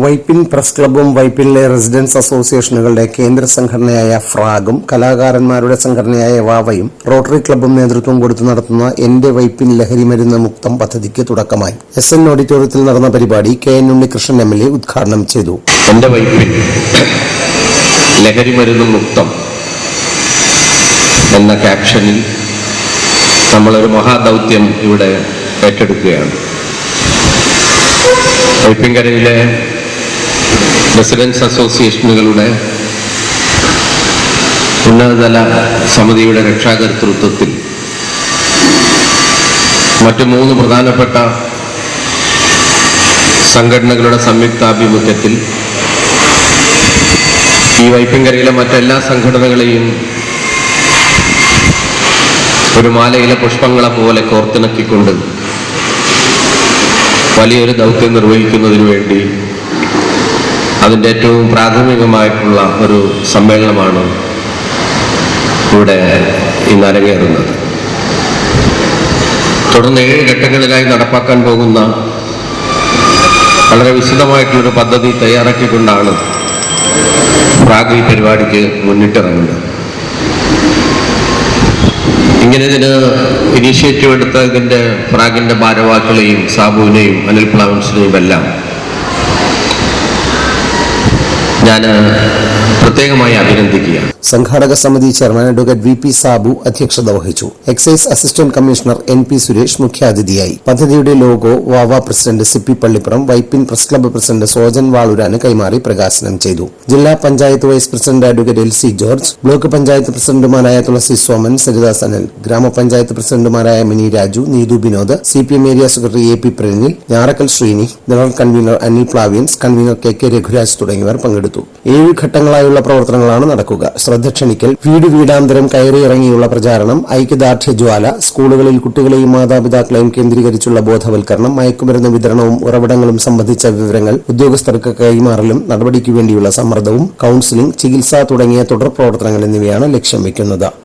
Vypin press ക്ലബ്ബും വൈപ്പിനിലെ residence അസോസിയേഷനുകളുടെ കേന്ദ്ര സംഘടനയായ ഫ്രാഗും കലാകാരന്മാരുടെ സംഘടനയായ വാവയും റോട്ടറി ക്ലബ്ബും നേതൃത്വം കൊടുത്തു നടത്തുന്ന എന്റെ വൈപ്പിൻ ലഹരി മരുന്ന് മുക്തം പദ്ധതിക്ക് തുടക്കമായി. എസ് എൻ ഓഡിറ്റോറിയത്തിൽ നടന്ന പരിപാടി K N Unnikrishnan M L A ഉദ്ഘാടനം ചെയ്തു. എന്റെ വൈപ്പിൻ ലഹരി മരുന്ന് മുക്തം എന്ന ക്യാപ്ഷനിൽ നമ്മളൊരു മഹാദൗത്യം ഇവിടെ ഏറ്റെടുക്കുകയാണ്. വൈപ്പിൻകരയിലെ റെസിഡൻസ് അസോസിയേഷനുകളുടെ ഉന്നതതല സമിതിയുടെ രക്ഷാകർതൃത്വത്തിൽ മറ്റു മൂന്ന് പ്രധാനപ്പെട്ട സംഘടനകളുടെ സംയുക്താഭിമുഖ്യത്തിൽ ഈ വൈപ്പിൻകരയിലെ മറ്റെല്ലാ സംഘടനകളെയും ഒരു മാലയിലെ പുഷ്പങ്ങളെ പോലെ കോർത്തിണക്കിക്കൊണ്ട് വലിയൊരു ദൗത്യം നിർവഹിക്കുന്നതിനു വേണ്ടി അതിന്റെ ഏറ്റവും പ്രാഥമികമായിട്ടുള്ള ഒരു സമ്മേളനമാണ് ഇവിടെ ഇന്ന് അരങ്ങേറുന്നത് തുടർന്ന് ഏഴ് ഘട്ടങ്ങളിലായി നടപ്പാക്കാൻ പോകുന്ന വളരെ വിശദമായിട്ടുള്ളൊരു പദ്ധതി തയ്യാറാക്കിക്കൊണ്ടാണ് പ്രാഗ് ഈ പരിപാടിക്ക് മുന്നിട്ടിറങ്ങുന്നത്. ഇങ്ങനെ ഇതിന് ഇനീഷ്യേറ്റീവ് എടുത്ത ഇതിന്റെ പ്രാഗിന്റെ ഭാരവാഹികളെയും സാബുവിനെയും അനിൽ പ്ലാവൻസിനെയും എല്ലാം ഞാൻ പ്രത്യേകമായി അഭിനന്ദിക്കുക സംഘാടക സമിതി chairman advocate V P Sabu അധ്യക്ഷത വഹിച്ചു. Excise assistant commissioner N P Suresh മുഖ്യാതിഥിയായി. പദ്ധതിയുടെ logo Vava president Sippi Pallippuram Vypin press club president Sojan വാളൂരാന് കൈമാറി പ്രകാശനം ചെയ്തു. ജില്ലാ panchayat vice president advocate L C George block panchayat പ്രസിഡന്റുമാരായ തുളസി സോമൻ സരിദാസ് അനിൽ ഗ്രാമപഞ്ചായത്ത് പ്രസിഡന്റുമാരായ Mini Raju Neethu Vinod C P M area secretary A P Pranil Njarakkal Sreeni general convener Anil പ്ലാവിയൻസ് convener K K Raghuraj തുടങ്ങിയവർ പങ്കെടുത്തു. ഏഴ് ഘട്ടങ്ങളായുള്ള പ്രവർത്തനങ്ങളാണ് നടക്കുക. ശ്രദ്ധ ക്ഷണിക്കൽ വീട് വീടാന്തരം കയറിയിറങ്ങിയുള്ള പ്രചാരണം ഐക്യദാർഢ്യ ജ്വാല സ്കൂളുകളിൽ കുട്ടികളെയും മാതാപിതാക്കളെയും കേന്ദ്രീകരിച്ചുള്ള ബോധവൽക്കരണം മയക്കുമരുന്ന് വിതരണവും ഉറവിടങ്ങളും സംബന്ധിച്ച വിവരങ്ങൾ ഉദ്യോഗസ്ഥർക്ക് കൈമാറലും നടപടിക്ക് വേണ്ടിയുള്ള സമ്മർദ്ദവും കൌൺസിലിംഗ് ചികിത്സ തുടങ്ങിയ തുടർ പ്രവർത്തനങ്ങൾ എന്നിവയാണ് ലക്ഷ്യം വെക്കുന്നത്.